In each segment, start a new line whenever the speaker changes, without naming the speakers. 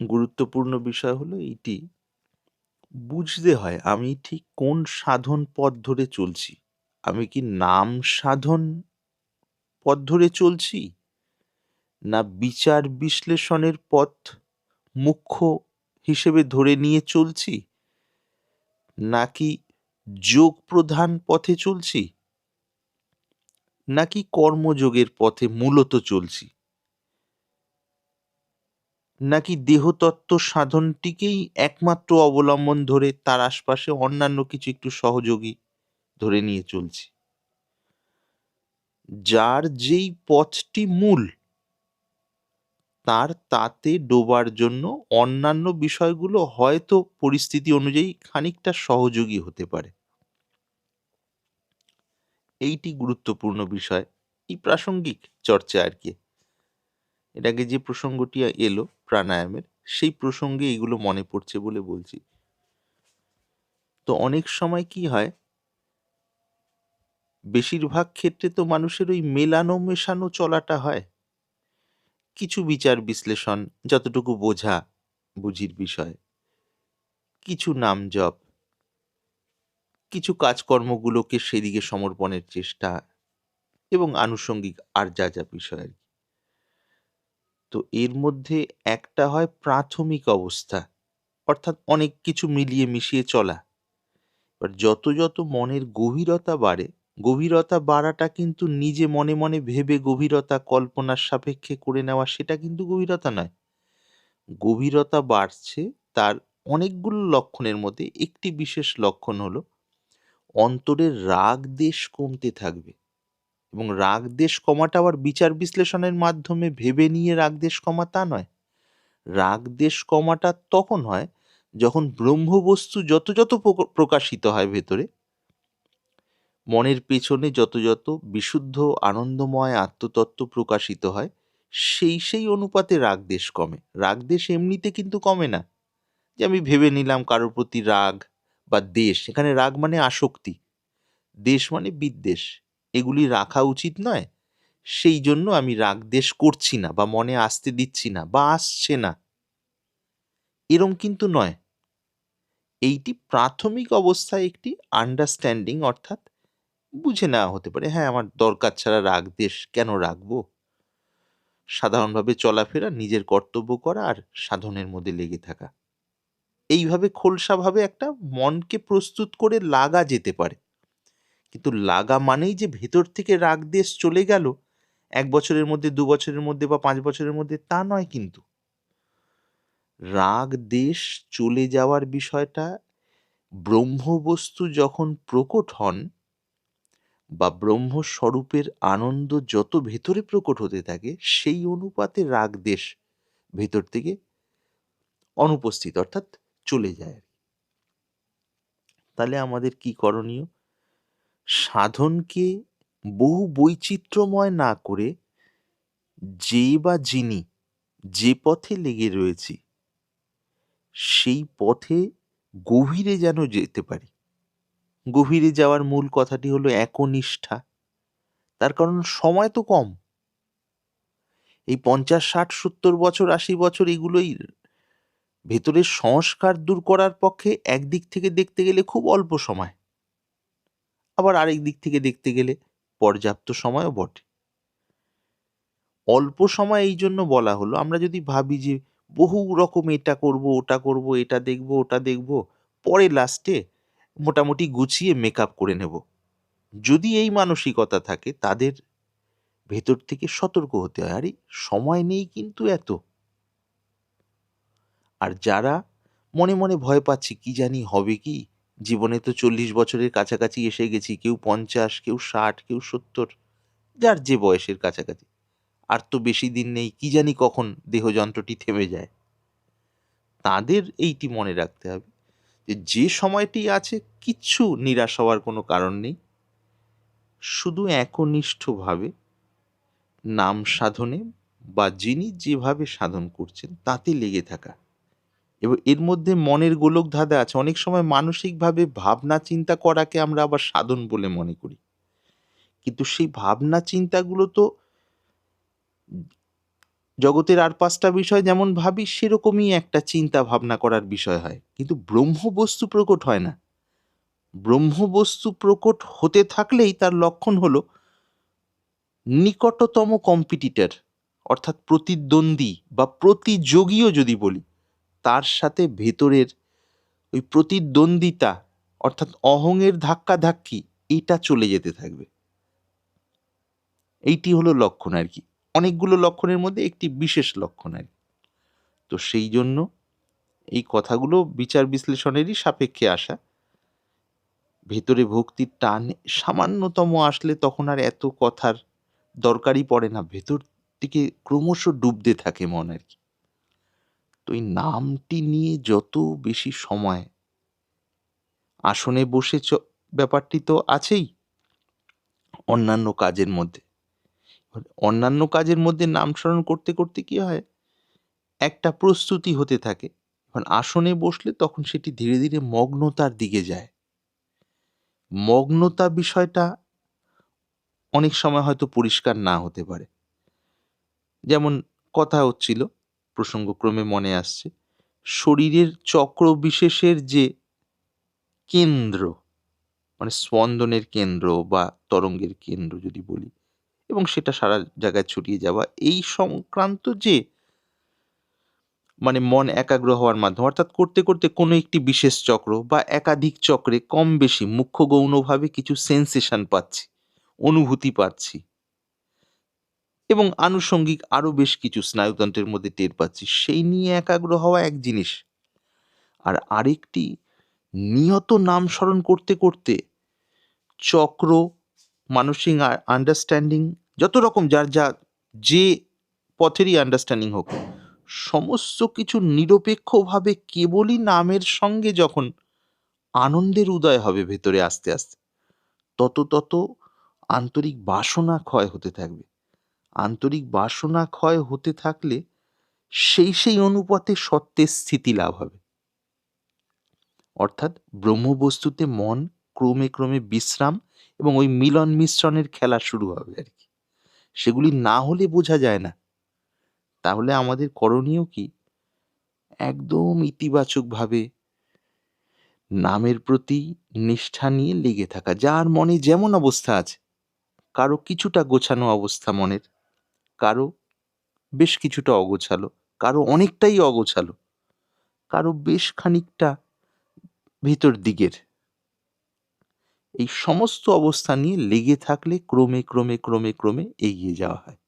গুরুত্বপূর্ণ বিষয় হলো এইটি বুঝতে হয় আমি ঠিক কোন সাধন পথ ধরে চলছি। আমি কি নাম সাধন পথ ধরে চলছি? না বিচার বিশ্লেষণের পথ মুখ্য হিসেবে ধরে নিয়ে চলছি? নাকি যোগ প্রধান পথে চলছি? নাকি কর্মযোগের পথে মূলত চলছি? নাকি দেহতত্ত্ব সাধনটিকেই একমাত্র অবলম্বন ধরে তার আশপাশে অন্যান্য কিছু একটু সহযোগী ধরে নিয়ে চলছি। যার যেই পথটি মূল, তার তাতে ডোবার জন্য অন্যান্য বিষয়গুলো হয়তো পরিস্থিতি অনুযায়ী খানিকটা সহযোগী হতে পারে। এইটি গুরুত্বপূর্ণ বিষয়। এই প্রাসঙ্গিক চর্চা আর কি। এটাকে যে প্রসঙ্গটি এলো প্রাণায়ামের, সেই প্রসঙ্গে এগুলো মনে পড়ছে বলে বলছি। তো অনেক সময় কি হয়, বেশিরভাগ ক্ষেত্রে তো মানুষের ওই মেলানো মেশানো চলাটা হয়। কিছু বিচার বিশ্লেষণ, যতটুকু বোঝা বুঝির বিষয়। কিছু নাম জপ কিছু কাজকর্মগুলোকে সেদিকে সমর্পণের চেষ্টা এবং আনুষঙ্গিক আর যা যা বিষয় আর তো এর মধ্যে একটা হয় প্রাথমিক অবস্থা, অর্থাৎ অনেক কিছু মিলিয়ে মিশিয়ে চলা। এবার যত যত মনের গভীরতা বাড়ে, গভীরতা বাড়াটা কিন্তু নিজে মনে মনে ভেবে গভীরতা কল্পনার সাপেক্ষে করে নেওয়া সেটা কিন্তু গভীরতা নয়। গভীরতা বাড়ছে তার অনেকগুলো লক্ষণের মধ্যে। একটি বিশেষ লক্ষণ হলো, অন্তরের রাগ দেশ কমতে থাকবে। এবং রাগ দেশ কমাটা আবার বিচার বিশ্লেষণের মাধ্যমে ভেবে নিয়ে রাগ দেশ কমা তা নয়। রাগ দেশ কমাটা তখন হয় যখন ব্রহ্মবস্তু যত যত প্রকাশিত হয় ভেতরে, মনের পেছনে যত যত বিশুদ্ধ, আনন্দময়, আত্মতত্ত্ব প্রকাশিত হয়, সেই সেই অনুপাতে রাগ দেশ কমে। রাগ দেশ এমনিতে কিন্তু কমে না। যে আমি ভেবে নিলাম কারোর প্রতি রাগ বা দেশ, এখানে রাগ মানে আসক্তি। দেশ মানে বিদ্বেষ। এগুলি রাখা উচিত নয়। সেই জন্য আমি রাগ দেশ করছি না বা মনে আসতে দিচ্ছি না বা আসছে না। এরম কিন্তু নয়। এইটি প্রাথমিক অবস্থায় একটি আন্ডারস্ট্যান্ডিং অর্থাৎ বুঝে নেওয়া হতে পারে হ্যাঁ আমার দরকার ছাড়া রাগ দেশ, কেন রাখব? সাধারণভাবে চলাফেরা, নিজের কর্তব্য করা আর সাধনের মধ্যে লেগে থাকা। এইভাবে খোলসাভাবে একটা মনকে প্রস্তুত করে লাগা যেতে পারে। কিন্তু লাগা মানেই যে ভেতর থেকে রাগ দেশ চলে গেল, এক বছরের মধ্যে, দু বছরের মধ্যে বা পাঁচ বছরের মধ্যে তা নয় কিন্তু। রাগ দেশ চলে যাওয়ার বিষয়টা ব্রহ্মবস্তু যখন প্রকট হন বা ব্রহ্মস্বরূপের আনন্দ যত ভেতরে প্রকট হতে থাকে, সেই অনুপাতে রাগ দেশ ভেতর থেকে অনুপস্থিত, অর্থাৎ চলে যায়। তাহলে আমাদের কি করণীয়? সাধনকে বহু বৈচিত্র্যময় না করে যে বা যিনি যে পথে লেগে রয়েছি, সেই পথে গভীরে যেন যেতে পারি। গভীরে যাওয়ার মূল কথাটি হলো একনিষ্ঠা। তার কারণ সময় তো কম। এই পঞ্চাশ, ষাট, সত্তর বছর, আশি বছর এগুলোই ভেতরের সংস্কার দূর করার পক্ষে একদিক থেকে দেখতে গেলে খুব অল্প সময়। আবার আরেক দিক থেকে দেখতে গেলে পর্যাপ্ত সময়ও বটে। অল্প সময় এই জন্য বলা হলো, আমরা যদি ভাবি যে বহু রকম এটা করব, ওটা করব, এটা দেখব, ওটা দেখব, পরে লাস্টে মোটামুটি গুছিয়ে মেকআপ করে নেব। যদি এই মানসিকতা থাকে, তাদের ভেতর থেকে সতর্ক হতে হয়। আরে, সময় নেই কিন্তু এত। আর যারা মনে মনে ভয় পাচ্ছি, কি জানি হবে কি? জীবনে তো চল্লিশ বছরের কাছাকাছি এসে গেছি, কেউ পঞ্চাশ, কেউ ষাট, কেউ সত্তর, যার যে বয়সের কাছাকাছি। আর তো বেশি দিন নেই, কি জানি কখন দেহযন্ত্রটি থেমে যায়। তাদের এইটি মনে রাখতে হবে, যে যে সময়টি আছে, কিচ্ছু নিরাশ হওয়ার কোনো কারণ নেই। শুধু একনিষ্ঠভাবে, নাম সাধনে বা যিনি যেভাবে সাধন করছেন, তাতে লেগে থাকা। এবং এর মধ্যে মনের গোলক ধাঁধা আছে। অনেক সময় মানসিকভাবে ভাবনা চিন্তা করাকে আমরা আবার সাধন বলে মনে করি। কিন্তু সেই ভাবনা চিন্তাগুলো তো জগতের আর পাঁচটা বিষয় যেমন ভাবি, সেরকমই একটা চিন্তা ভাবনা করার বিষয় হয়। কিন্তু ব্রহ্মবস্তু প্রকট হয় না। ব্রহ্মবস্তু প্রকট হতে থাকলেই তার লক্ষণ হল নিকটতম কম্পিটিটর অর্থাৎ প্রতিদ্বন্দ্বী বা প্রতিযোগীও যদি বলি তার সাথে ভেতরের ওই প্রতিদ্বন্দ্বিতা, অর্থাৎ অহংয়ের ধাক্কাধাক্কি, এটা চলে যেতে থাকবে। এইটি হলো লক্ষণ আর কি। অনেকগুলো লক্ষণের মধ্যে একটি বিশেষ লক্ষণ আর তো সেই জন্য এই কথাগুলো বিচার বিশ্লেষণেরই সাপেক্ষে আসা। ভেতরে ভক্তির টান সামান্যতম আসলে তখন আর এত কথার দরকারই পড়ে না। ভেতর থেকে ক্রমশ ডুবতে থাকে মন আর কি। এই নামটি নিয়ে যত বেশি সময়। আসনে বসে চ, ব্যাপারটি তো আছেই। অন্যান্য কাজের মধ্যে। অন্যান্য কাজের মধ্যে নাম স্মরণ করতে করতে কি হয়? একটা প্রস্তুতি হতে থাকে। এখন আসনে বসলে তখন সেটি ধীরে ধীরে মগ্নতার দিকে যায়। মগ্নতা বিষয়টা অনেক সময় হয়তো পরিষ্কার না হতে পারে। যেমন কথা হচ্ছিল প্রসঙ্গক্রমে মনে আসছে। শরীরের চক্র বিশেষের যে কেন্দ্র মানে স্পন্দনের কেন্দ্র বা তরঙ্গের কেন্দ্র যদি বলি, এবং সেটা সারা জায়গায় ছড়িয়ে যাওয়া, এই সংক্রান্ত যে মানে মন একাগ্র হওয়ার মাধ্যমে, অর্থাৎ করতে করতে কোনো একটি বিশেষ চক্র বা একাধিক চক্রে কম বেশি মুখ্য গৌণভাবে কিছু সেন্সেশন পাচ্ছি, অনুভূতি পাচ্ছি। এবং আনুষঙ্গিক আরও বেশ কিছু স্নায়ুতন্ত্রের মধ্যে টের পাচ্ছি। সেই নিয়ে একাগ্র হওয়া এক জিনিস। আর আরেকটি নিয়ত নাম স্মরণ করতে করতে চক্র, মানসিক আন্ডারস্ট্যান্ডিং যত রকম যার যা যে পথেরই আন্ডারস্ট্যান্ডিং হোক, সমস্ত কিছু নিরপেক্ষভাবে কেবলই নামের সঙ্গে যখন আনন্দের উদয় হবে ভেতরে আস্তে আস্তে, তত তত আন্তরিক বাসনা ক্ষয় হতে থাকবে। আন্তরিক বাসনা ক্ষয় হতে থাকলে সেই সেই অনুপাতে সত্যের স্থিতি লাভ হবে। অর্থাৎ ব্রহ্মবস্তুতে মন ক্রমে ক্রমে বিশ্রাম এবং ওই মিলন মিশ্রণের খেলা শুরু হবে আর কি। সেগুলি না হলে বোঝা যায় না। তাহলে আমাদের করণীয় কি? একদম ইতিবাচকভাবে নামের প্রতি নিষ্ঠা নিয়ে লেগে থাকা, যার মনে যেমন অবস্থা আছে, কারও কিছুটা গোছানো অবস্থা মনের। কারও বেশ কিছুটা অগোছালো, কারও অনেকটাই অগোছালো, কারও বেশ খানিকটা ভিতর দিকের। এই সমস্ত অবস্থা নিয়ে লেগে থাকলে ক্রমে ক্রমে ক্রমে ক্রমে এগিয়ে যাওয়া হয়।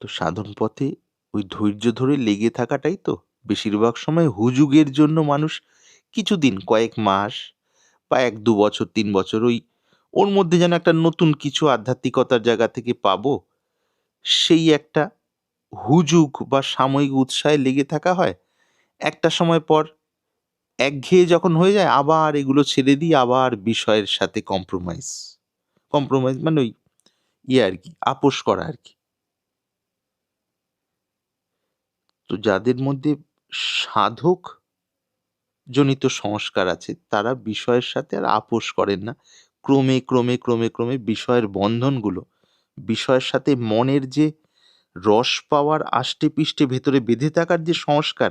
তো সাধন পথে ওই ধৈর্য ধরে লেগে থাকাটাই তো। বেশিরভাগ সময় হুজুগের জন্য মানুষ কিছুদিন, কয়েক মাস বা এক দু বছর, তিন বছর ওই ওর মধ্যে যেন একটা নতুন কিছু আধ্যাত্মিকতার জায়গা থেকে পাবো, সেই একটা হুজুগ বা সাময়িক উৎসাহে লেগে থাকা হয়। একটা সময় পর একঘেয়ে যখন হয়ে যায়, আবার এগুলো ছেড়ে দিই, আবার বিষয়ের সাথে কম্প্রোমাইজ কম্প্রোমাইজ মানে ওই ইয়ে আর কি, আপোষ করা আর কি। তো যাদের মধ্যে সাধক জনিত সংস্কার আছে, তারা বিষয়ের সাথে আর আপোষ করেন না। ক্রমে ক্রমে ক্রমে ক্রমে বিষয়ের বন্ধনগুলো, বিষয়ের সাথে মনের যে রস পাওয়ার আষ্টে পিষ্টে ভেতরে বেঁধে থাকার যে সংস্কার,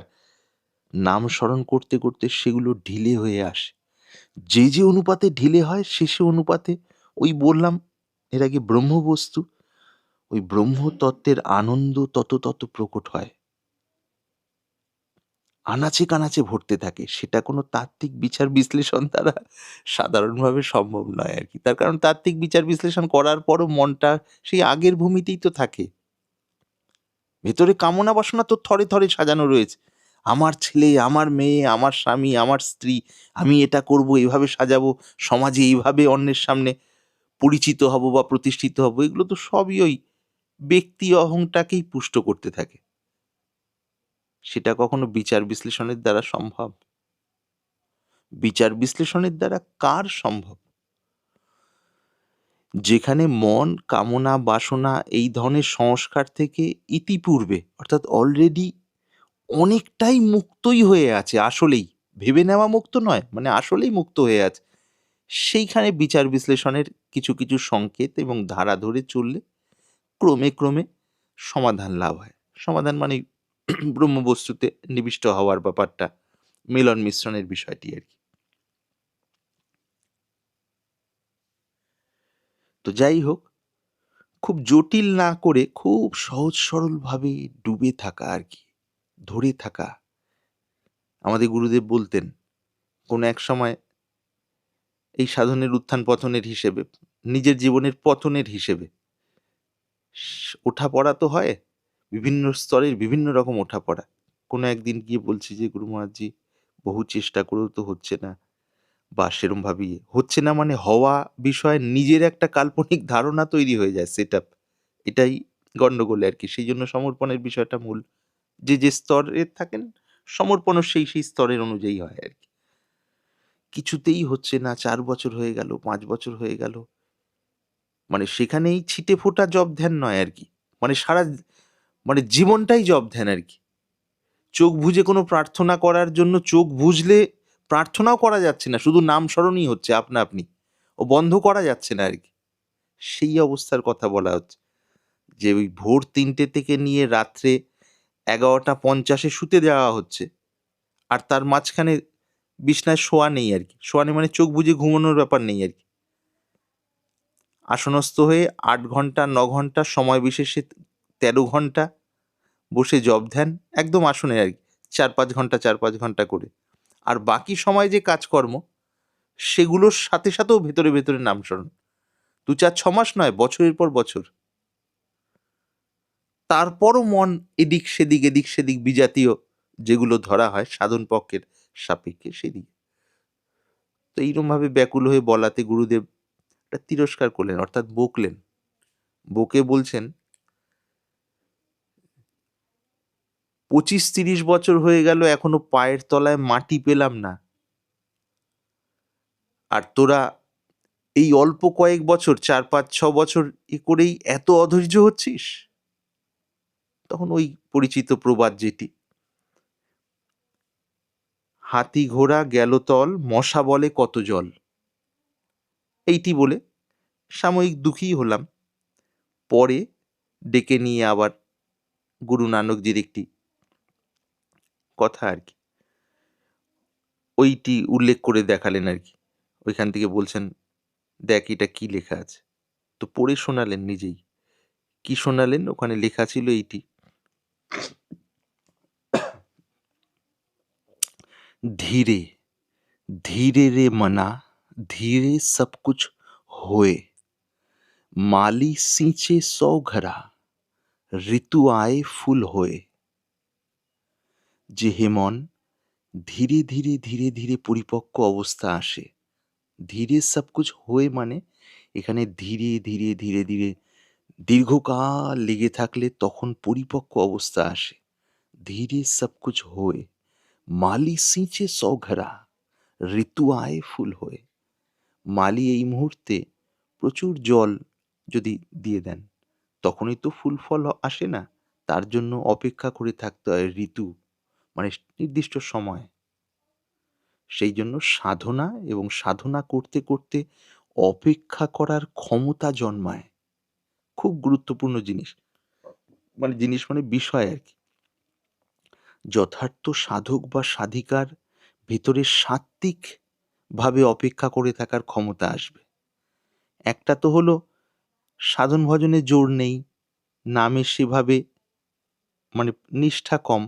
নাম স্মরণ করতে করতে সেগুলো ঢিলে হয়ে আসে। যে যে অনুপাতে ঢিলে হয়, সে সে অনুপাতে ওই বললাম, এর আগে ব্রহ্মবস্তু, ওই ব্রহ্মতত্ত্বের আনন্দ তত তত প্রকট হয়। আনাচে কানাচে ভরতে থাকে। সেটা কোনো তাত্ত্বিক বিচার বিশ্লেষণ দ্বারা সাধারণভাবে সম্ভব নয় আর কি। তার কারণ তাত্ত্বিক বিচার বিশ্লেষণ করার পরও মনটা সেই আগের ভূমিতেই তো থাকে। ভেতরে কামনা বাসনা তো থরে থরে সাজানো রয়েছে। আমার ছেলে, আমার মেয়ে, আমার স্বামী, আমার স্ত্রী, আমি এটা করব এইভাবে সাজাবো, সমাজে এইভাবে অন্যের সামনে পরিচিত হব বা প্রতিষ্ঠিত হব, এগুলো তো সবই ওই ব্যক্তি অহংটাকেই পুষ্ট করতে থাকে। সেটা কখনো বিচার বিশ্লেষণের দ্বারা সম্ভব? বিচার বিশ্লেষণের দ্বারা কার সম্ভব? যেখানে মন, কামনা, বাসনা এই ধরনের সংস্কার থেকে ইতিপূর্বে, অর্থাৎ অলরেডি অনেকটাই মুক্তই হয়ে আছে, আসলেই। ভেবে নেওয়া মুক্ত নয় মানে আসলেই মুক্ত হয়ে আছে। সেইখানে বিচার বিশ্লেষণের কিছু কিছু সংকেত এবং ধারা ধরে চললে ক্রমে ক্রমে সমাধান লাভ হয়। সমাধান মানে ব্রহ্মবস্তুতে নিবিষ্ট হওয়ার ব্যাপারটা মিলন মিশ্রণের বিষয়টি আর কি। তো যাই হোক, খুব জটিল না করে খুব সহজ সরলভাবে ডুবে থাকা আর কি, ধরে থাকা। আমাদের গুরুদেব বলতেন, কোনো এক সময় এই সাধনের উত্থান পতনের হিসেবে, নিজের জীবনের পতনের হিসেবে ওঠা পড়া তো হয় বিভিন্ন স্তরের বিভিন্ন রকম ওঠা পড়া। কোনো একদিন গিয়ে বলছি যে, গুরু মহারাজজি, বহু চেষ্টা করেও তো হচ্ছে না। বা সেরম ভাবি, হচ্ছে না মানে হওয়া বিষয়ে নিজের একটা কাল্পনিক ধারণা তৈরি হয়ে যায় সেট এটাই গন্ডগোলে আর কি। সেই জন্য সমর্পণের বিষয়টা মূল। যে যে স্তরে থাকেন, সমর্পণও সেই সেই স্তরের অনুযায়ী হয় আর কি। কিছুতেই হচ্ছে না, চার বছর হয়ে গেল, পাঁচ বছর হয়ে গেল। মানে সেখানেই ছিটে ফোটা জব ধ্যান নয় আর কি। মানে সারা মানে জীবনটাই জব ধ্যান আর কি। চোখ বুঝে কোনো প্রার্থনা করার জন্য চোখ বুঝলে প্রার্থনাও করা যাচ্ছে না, শুধু নাম স্মরণই হচ্ছে আপনা আপনি। ও বন্ধ করা যাচ্ছে না আর কি। সেই অবস্থার কথা বলা হচ্ছে। যে ওই ভোর তিনটে থেকে নিয়ে রাত্রে এগারোটা পঞ্চাশে শুতে দেওয়া হচ্ছে। আর তার মাঝখানে বিছনায় শোয়া নেই আর কি। শোয়া নেই মানে চোখ বুঝে ঘুমানোর ব্যাপার নেই আর কি। আসনস্থ হয়ে আট ঘণ্টা, ন ঘণ্টা সময় বিশেষে তেরো ঘণ্টা বসে জব ধ্যান একদম আসনে আর কি চার পাঁচ ঘণ্টা, চার পাঁচ ঘণ্টা করে। আর বাকি সময় যে কাজকর্ম, সেগুলোর সাথে সাথেও ভেতরে ভেতরে নামস্মরণ দু চার, ছ মাস নয়, বছরের পর বছর। তারপরও মন এদিক সেদিক এদিক সেদিক বিজাতীয় যেগুলো ধরা হয়, সাধন পক্ষের সাপেক্ষে সেদিকে। তো এইরকমভাবে ব্যাকুল হয়ে বলাতে গুরুদেব তিরস্কার করলেন, অর্থাৎ বকলেন। বকে বলছেন পঁচিশ তিরিশ বছর হয়ে গেল, এখনও পায়ের তলায় মাটি পেলাম না। আর তোরা এই অল্প কয়েক বছর, চার, পাঁচ, ছ বছর এ করেই এত অধৈর্য হচ্ছিস? তখন ওই পরিচিত প্রবাদ যেটি। হাতি ঘোড়া গেল তল, মশা বলে কত জল। এইটি বলে সাময়িক দুঃখী হলাম। পরে ডেকে নিয়ে আবার গুরু নানকজির একটি কথা আর কি ওইটি উল্লেখ করে দেখালেন আর কি ওইখান থেকে বলছেন দেখ এটা কি লেখা আছে তো পড়ে শোনালেন নিজেই কি শোনালেন ওখানে লেখা ছিল এইটি ধীরে ধীরে রে মনা ধীরে সব কুছ होए माली सींचे सौ घरा ঋতু আয় ফুল হয়ে যে হেমন ধীরে ধীরে ধীরে ধীরে পরিপক্ক অবস্থা আসে। ধীরে সবকুছ হয়ে মানে এখানে ধীরে ধীরে ধীরে ধীরে দীর্ঘকাল লেগে থাকলে তখন পরিপক্ক অবস্থা আসে। ধীরে সবকুছ হয়ে মালি সিঁচে সৌঘরা, ঋতু আয় ফুল হয়ে। মালি এই মুহূর্তে প্রচুর জল যদি দিয়ে দেন, তখনই তো ফুল ফল আসে না, তার জন্য অপেক্ষা করে থাকতে হয় ঋতু। মানে নির্দিষ্ট সময়। সেই জন্য সাধনা এবং সাধনা করতে করতে অপেক্ষা করার ক্ষমতা জন্মায়। খুব গুরুত্বপূর্ণ জিনিস। মানে জিনিস মানে বিষয় আর কি। যথার্থ সাধক বা সাধিকার ভেতরে সাত্ত্বিক ভাবে অপেক্ষা করে থাকার ক্ষমতা আসবে। একটা তো হলো সাধন ভজনে জোর নেই, নামে সেভাবে মানে নিষ্ঠা কম।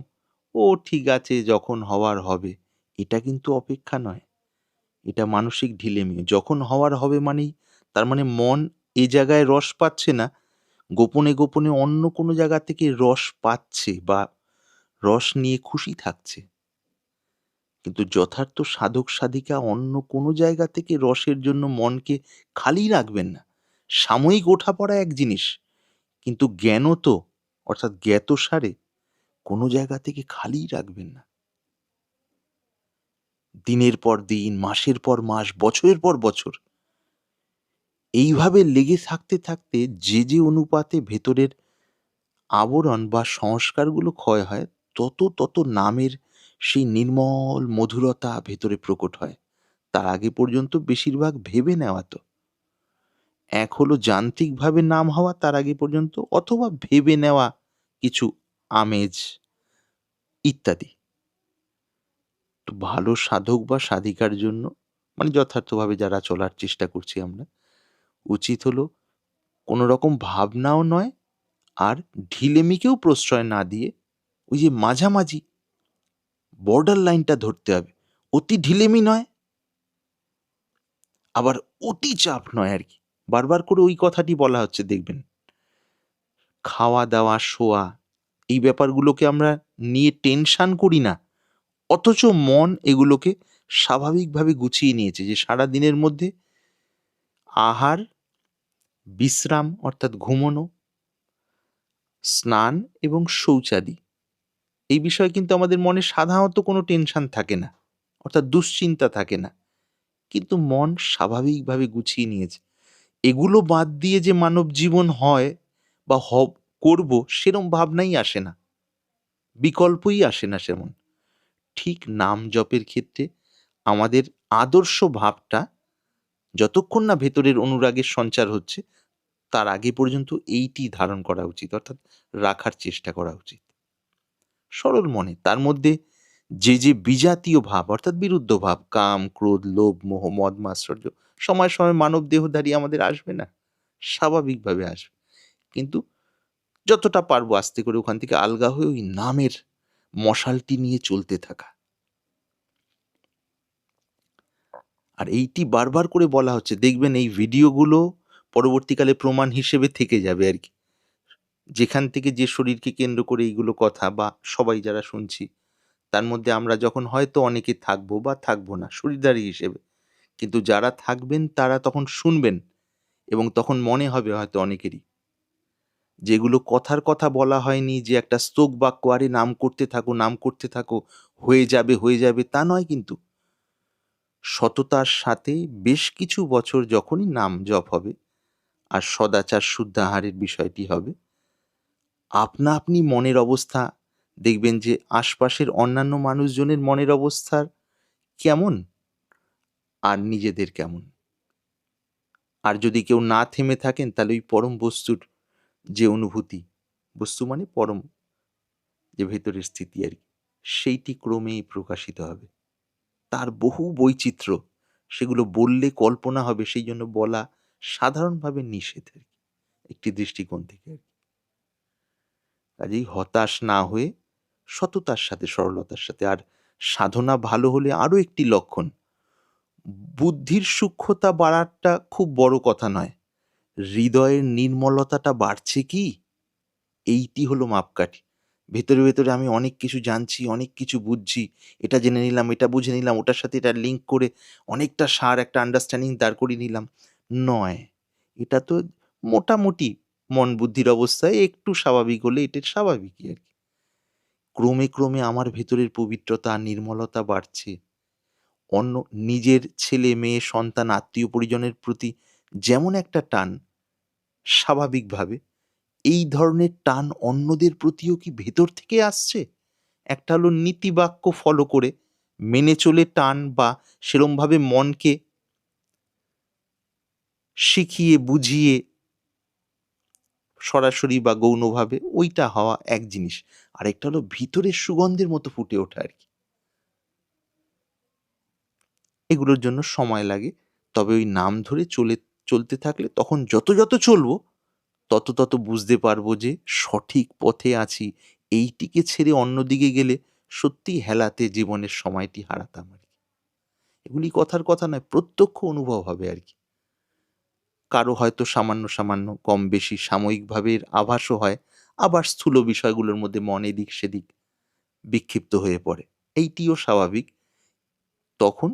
ও ঠিক আছে যখন হওয়ার হবে। এটা কিন্তু অপেক্ষা নয়। এটা মানসিক ঢিলেমি যখন হওয়ার হবে মানেই তার মানে মন এ জায়গায় রস পাচ্ছে না। গোপনে গোপনে অন্য কোনো জায়গা থেকে রস পাচ্ছে বা রস নিয়ে খুশি থাকছে। কিন্তু যথার্থ সাধক সাধিকা অন্য কোনো জায়গা থেকে রসের জন্য মনকে খালি রাখবেন না। সাময়িক ওঠা পড়া এক জিনিস। কিন্তু জ্ঞানও তো, অর্থাৎ জ্ঞাত সারে কোনো জায়গা থেকে খালি রাখবেন না। দিনের পর দিন, মাসের পর মাস, বছরের পর বছর। এইভাবে লেগে থাকতে থাকতে যে যে অনুপাতে ভেতরের আবরণ বা সংস্কারগুলো ক্ষয় হয়, তত তত নামের সেই নির্মল মধুরতা ভেতরে প্রকট হয়। তার আগে পর্যন্ত বেশিরভাগ ভেবে নেওয়া তো। এক হলো যান্ত্রিকভাবে নাম হওয়া, তার আগে পর্যন্ত, অথবা ভেবে নেওয়া কিছু আমেজ ইত্যাদি। তো ভালো সাধক বা সাধিকার জন্য মানে যথার্থভাবে যারা চলার চেষ্টা করছি আমরা, উচিত হলো কোনো রকম ভাবনাও নয় আর ঢিলেমিকেও প্রশ্রয় না দিয়ে ওই যে মাঝামাঝি বর্ডার লাইনটা ধরতে হবে। অতি ঢিলেমি নয়, আবার অতি চাপ নয় আর কি। বারবার করে ওই কথাটি বলা হচ্ছে, দেখবেন। খাওয়া দাওয়া শোয়া এই ব্যাপারগুলোকে আমরা নিয়ে টেনশান করি না। অথচ মন এগুলোকে স্বাভাবিকভাবে গুছিয়ে নিয়েছে যে সারা দিনের মধ্যে আহার, বিশ্রাম অর্থাৎ ঘুমোনো, স্নান এবং শৌচাদি। এই বিষয়ে কিন্তু আমাদের মনে সাধারণত কোনো টেনশান থাকে না, অর্থাৎ দুশ্চিন্তা থাকে না। কিন্তু মন স্বাভাবিকভাবে গুছিয়ে নিয়েছে। এগুলো বাদ দিয়ে যে মানব জীবন হয় বা করব সেরম ভাবনাই আসে না। বিকল্পই আসে না সেমন। ঠিক নাম জপের ক্ষেত্রে আমাদের আদর্শ ভাবটা যতক্ষণ না ভেতরের অনুরাগের সঞ্চার হচ্ছে, তার আগে পর্যন্ত এইটি ধারণ করা উচিত, অর্থাৎ রাখার চেষ্টা করা উচিত। সরল মনে, তার মধ্যে যে যে বিজাতীয় ভাব, অর্থাৎ বিরুদ্ধ ভাব, কাম, ক্রোধ, লোভ, মোহ, মদ মাশ্চর্য সময় সময় মানব দেহধারী আমাদের আসবে না, স্বাভাবিকভাবে আসবে। কিন্তু যতটা পারব আস্তে করে ওখান থেকে আলগা হয়ে ওই নামের মশালটি নিয়ে চলতে থাকা। আর এইটি বারবার করে বলা হচ্ছে, দেখবেন এই ভিডিওগুলো পরবর্তীকালে প্রমাণ হিসেবে থেকে যাবে আর কি। যেখান থেকে যে শরীরকে কেন্দ্র করে এইগুলো কথা বা সবাই যারা শুনছি, তার মধ্যে আমরা যখন হয়তো অনেকে থাকব বা থাকব না শরীরদারি হিসেবে। কিন্তু যারা থাকবেন তারা তখন শুনবেন এবং তখন মনে হবে হয়তো অনেকেরই। যেগুলো কথার কথা বলা হয়নি, যে একটা স্তোক বাক্য, আরে নাম করতে থাকো, নাম করতে থাকো, হয়ে যাবে হয়ে যাবে, তা নয় কিন্তু। সততার সাথে বেশ কিছু বছর যখনই নাম জপ হবে, আর সদাচার শুদ্ধাহারের বিষয়টি হবে, আপনা আপনি মনের অবস্থা, দেখবেন যে আশপাশের অন্যান্য মানুষজনের মনের অবস্থার কেমন, আর নিজেদের কেমন। আর যদি কেউ না থেমে থাকেন, তাহলে ওই পরম বস্তুর যে অনুভূতি, বস্তু মানে পরম যে ভেতরের স্থিতি আর কি, সেইটি ক্রমেই প্রকাশিত হবে। তার বহু বৈচিত্র্য, সেগুলো বললে কল্পনা হবে, সেই জন্য বলা সাধারণভাবে নিষেধ আর কি, একটি দৃষ্টিকোণ থেকে আর কি। কাজেই হতাশ না হয়ে সততার সাথে, সরলতার সাথে, আর সাধনা ভালো হলে আরও একটি লক্ষণ, বুদ্ধির সূক্ষ্মতা বাড়াটা খুব বড় কথা নয়। হৃদয়ের নির্মলতাটা বাড়ছে কি? এইটি হলো মাপকাঠি। ভেতরে ভেতরে আমি অনেক কিছু জানছি, অনেক কিছু বুঝছি। এটা জেনে নিলাম, এটা বুঝে নিলাম, ওটার সাথে এটা লিঙ্ক করে অনেকটা সার, একটা আন্ডারস্ট্যান্ডিং দাঁড় করিয়ে নিলাম। নয়, এটা তো মোটামুটি মন বুদ্ধির অবস্থায় একটু স্বাভাবিক হলে এটা স্বাভাবিকই আর কি। ক্রমে ক্রমে আমার ভেতরের পবিত্রতা, নির্মলতা বাড়ছে। অন্য, নিজের ছেলে, মেয়ে, সন্তান, আত্মীয়, পরিজনের প্রতি যেমন একটা টান, স্বাভাবিকভাবে এই ধরনের টান অন্যদের প্রতিও কি ভেতর থেকে আসছে? একটা হলো নীতিবাক্য ফলো করে মেনে চলে টান বা সেরমভাবে মনকে শিখিয়ে, বুঝিয়ে সরাসরি বা গৌণভাবে ওইটা হওয়া এক জিনিস। আরেকটা হলো ভিতরের সুগন্ধের মতো ফুটে ওঠা আর কি। এগুলোর জন্য সময় লাগে, তবে ওই নাম ধরে চলে চলতে থাকলে তখন যত যত চলবো, তত তত বুঝতে পারব যে সঠিক পথে আছি। এইটিকে ছেড়ে অন্যদিকে গেলে সত্যি হেলাতে জীবনের সময়টি হারাতাম আর কি। এগুলি কথার কথা নয়, প্রত্যক্ষ অনুভব হবে আর কি। কারও হয়তো সামান্য সামান্য কম বেশি সাময়িকভাবে আভাসও হয়, আবার স্থূল বিষয়গুলোর মধ্যে মন এদিক সেদিক বিক্ষিপ্ত হয়ে পড়ে। এইটিও স্বাভাবিক। তখন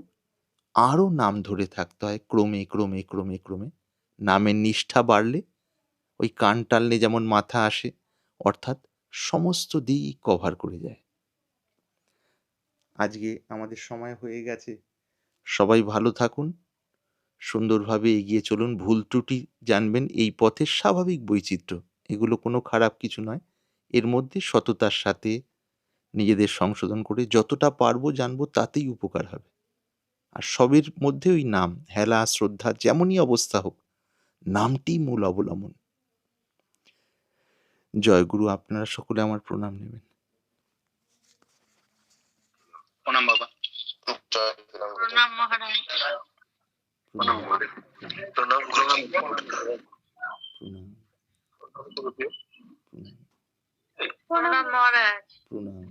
আরও নাম ধরে থাকতে হয় ক্রমে ক্রমে ক্রমে ক্রমে। নামের নিষ্ঠা বাড়লে ওই কান টানলে যেমন মাথা আসে, অর্থাৎ সমস্ত দিক কভার করে যায়। আজকে আমাদের সময় হয়ে গেছে। সবাই ভালো থাকুন, সুন্দরভাবে এগিয়ে চলুন। ভুল ত্রুটি জানবেন, এই পথের স্বাভাবিক বৈচিত্র্য। এগুলো কোনো খারাপ কিছু নয়। এর মধ্যে সততার সাথে নিজেদের সংশোধন করে যতটা পারব জানব তাতেই উপকার হবে। সবের মধ্যে ওই নাম হেলা শ্রদ্ধা যেমনই অবস্থা হোক নামটি মূল অবলম্বন জয়গুরু আপনারা সকলে আমার প্রণাম নেবেন
প্রণাম বাবা।
প্রণাম মহারাজ
প্রণাম। প্রণাম প্রণাম
প্রণাম
গুরুদেব।
প্রণাম
প্রণাম মহারাজ
প্রণাম